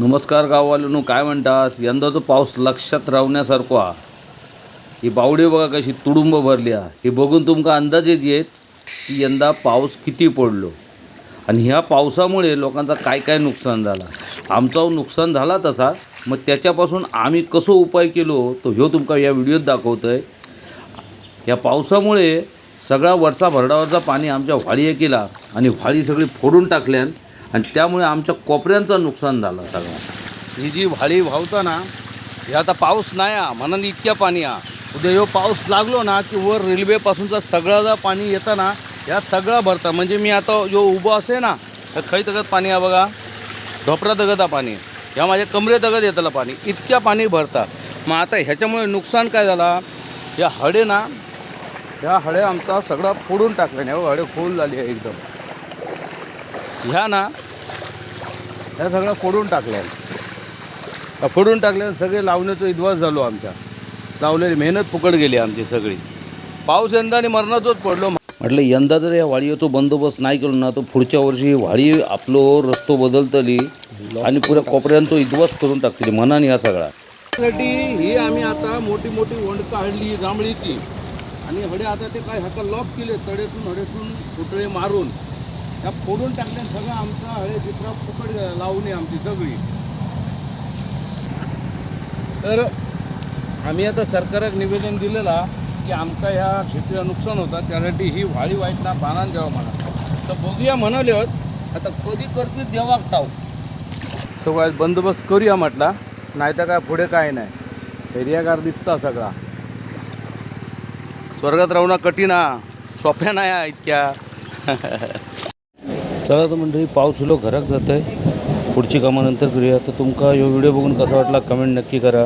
नमस्कार गाववाल्यानो काय म्हणतास? यंदा तो पाऊस लक्षात राहण्यासारखा ही. बावडी बघा कशी तुडुंब भरली हा. हे बघून तुमका अंदाजेच येत की यंदा पाऊस किती पडलो. आणि ह्या पावसामुळे लोकांचा काय काय नुकसान झाला? आमचा नुकसान झाला तसा मग त्याच्यापासून आम्ही कसं उपाय केलो तो ह्यो तुमका या व्हिडिओत दाखवतोय. या पावसामुळे सगळा वरचा भरडावरचा पाणी आमच्या व्हाळी केला आणि व्हाळी सगळी फोडून टाकल्यान आणि त्यामुळे आमच्या कोपऱ्यांचं नुकसान झालं सगळं. ही जी व्हाळी व्हावताना ना हे आता पाऊस नाही हा. म्हणून इतक्या पाणी आ उद्या ह्यो पाऊस लागलो ना की वर रेल्वेपासूनचा सगळा पाणी येतं ना या सगळा भरता. म्हणजे मी आता जो उभं असे ना तर खै तगत पाणी आहे बघा. ढोपरा दगत हा पाणी. ह्या माझ्या कमरे दगत येतलं पाणी. इतक्या पाणी भरता. मग आता ह्याच्यामुळे नुकसान काय झाला? या हडे ना ह्या हडे आमचा सगळा फोडून टाकल्याने हो. हडे खोल झाली आहे एकदम. ह्या ना ह्या सगळ्या फोडून टाकल्या. फोडून टाकल्या सगळे लावण्याचं इद्वास झालो आमच्या. लावलेली मेहनत फुकट गेली आमची सगळी. पाऊस यंदा आणि मरणातच पडलो. म्हटलं यंदा जर या वाडीचा बंदोबस्त नाही केलो ना तर पुढच्या वर्षी वाळी वाडी आपलो रस्तो बदलतली आणि पुऱ्या कोपऱ्यांचो इद्वास करून टाकतली. मनाने ह्या सगळा. साठी ही आम्ही आता मोठी मोठी वंड काढली जांभळीची. आणि हडे आता ते काय ह्याचा लॉक केले तडेसून हडेसून फुटळे मारून. त्या फोडून टाकल्या सगळं आमचं हळे चित्र फुकट लावणी आमची सगळी. तर आम्ही आता सरकाराक निवेदन दिलेला की आमका ह्या शेतीला नुकसान होतं त्यासाठी ही व्हाळी वाईटला पानान द्यावं म्हणा. तर बघूया म्हणाले होत आता कधी करते देवाक ठाव सगळ्यात बंदोबस्त करूया म्हटला नाही तर काय पुढे काय नाही. एरियागार दिसता सगळा. स्वर्गात राहणं कठीण हा. सोप्या नाही हा इतक्या. चला तर मंडळी पाऊस उलो घरात जात आहे पुढची कामानंतर करूया. तर तुमका यो व्हिडिओ बघून कसा वाटला कमेंट नक्की करा.